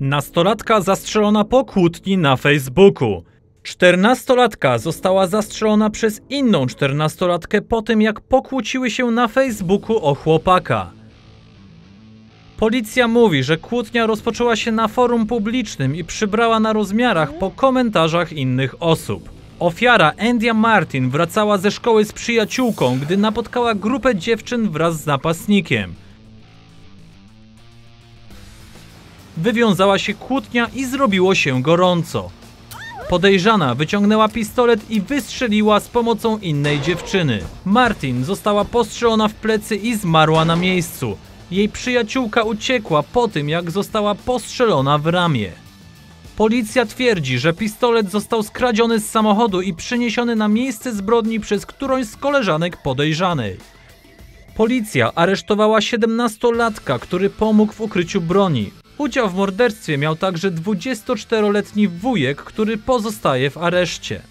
Nastolatka zastrzelona po kłótni na Facebooku. Czternastolatka została zastrzelona przez inną czternastolatkę po tym, jak pokłóciły się na Facebooku o chłopaka. Policja mówi, że kłótnia rozpoczęła się na forum publicznym i przybrała na rozmiarach po komentarzach innych osób. Ofiara Andia Martin wracała ze szkoły z przyjaciółką, gdy napotkała grupę dziewczyn wraz z napastnikiem. Wywiązała się kłótnia i zrobiło się gorąco. Podejrzana wyciągnęła pistolet i wystrzeliła z pomocą innej dziewczyny. Martin została postrzelona w plecy i zmarła na miejscu. Jej przyjaciółka uciekła po tym, jak została postrzelona w ramię. Policja twierdzi, że pistolet został skradziony z samochodu i przeniesiony na miejsce zbrodni przez którąś z koleżanek podejrzanej. Policja aresztowała 17-latka, który pomógł w ukryciu broni. Udział w morderstwie miał także 24-letni wujek, który pozostaje w areszcie.